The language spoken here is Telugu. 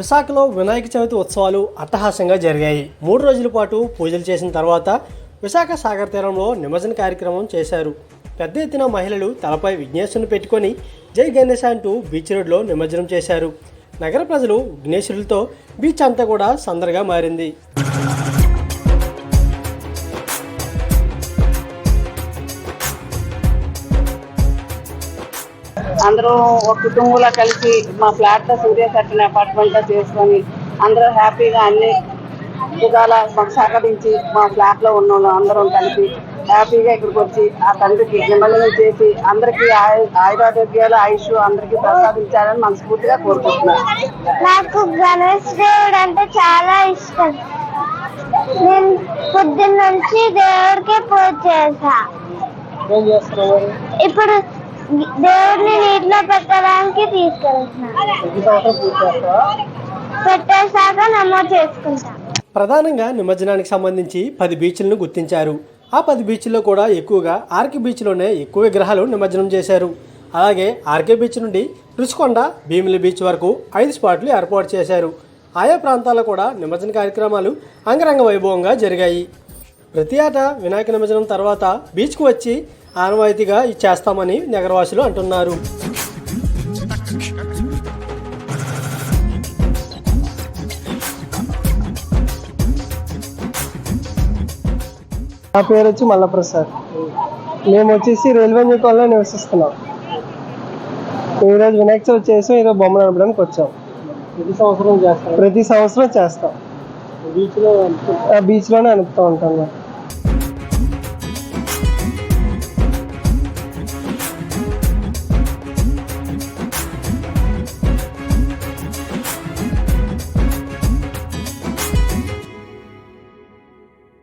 విశాఖలో వినాయక చవితి ఉత్సవాలు అట్టహాసంగా జరిగాయి. మూడు రోజుల పాటు పూజలు చేసిన తర్వాత విశాఖ సాగర్ తీరంలో నిమజ్జన కార్యక్రమం చేశారు. పెద్ద ఎత్తున మహిళలు తలపై విఘ్నేశ్వరుని పెట్టుకొని జై గణేశ అంటూ బీచ్ రోడ్లో నిమజ్జనం చేశారు. నగర ప్రజలు విఘ్నేశ్వరులతో బీచ్ అంతా కూడా సందడిగా మారింది. అందరూ ఒక కుటుంబంలో కలిసి మా ఫ్లాట్లో సూర్య కట్టిన అపార్ట్మెంట్లో చేసుకొని అందరూ హ్యాపీగా అన్ని విధాల మాకు సహకరించి మా ఫ్లాట్లో ఉన్న వాళ్ళు అందరం కలిసి హ్యాపీగా ఇక్కడికి వచ్చి ఆ తండ్రికి నిమజ్జనం చేసి అందరికీ ఆయు ఆయురారోగ్యాలు ఆయుష్ అందరికీ ప్రసాదించాలని మనస్ఫూర్తిగా కోరుకుంటున్నాను. నాకు గణేష్ దేవుడు అంటే చాలా ఇష్టం. నేను పొద్దున్న నుంచి దేవుడికి పూజ చేసా ఇప్పుడు దేవుడిని నీటిలో పెట్టడానికి తీసుకెళ్తున్నా. పెట్టేశాక నమోదు చేసుకుంటా. ప్రధానంగా నిమజ్జనానికి సంబంధించి పది బీచ్లను గుర్తించారు. ఆ పది బీచ్ల్లో కూడా ఎక్కువగా ఆర్కే బీచ్లోనే ఎక్కువ విగ్రహాలు నిమజ్జనం చేశారు. అలాగే ఆర్కే బీచ్ నుండి రుచికొండ భీమిలి బీచ్ వరకు ఐదు స్పాట్లు ఏర్పాటు చేశారు. ఆయా ప్రాంతాల్లో కూడా నిమజ్జన కార్యక్రమాలు అంగరంగ వైభవంగా జరిగాయి. ప్రతి ఏటా వినాయక నిమజ్జనం తర్వాత బీచ్కు వచ్చి ఆనవాయితీగా ఇది చేస్తామని నగరవాసులు అంటున్నారు. నా పేరు వచ్చి మల్లప్రసాద్. మేము వచ్చేసి రైల్వే న్యూకాల్లో నివసిస్తున్నాం. ఈరోజు వినాయక చవితి చేసాం ఈరోజు బొమ్మ నడపడానికి వచ్చాం. ప్రతి సంవత్సరం చేస్తారు? ప్రతి సంవత్సరం చేస్తాం. బీచ్లో ఆ బీచ్లోనే అనుపుతూ ఉంటాం మేము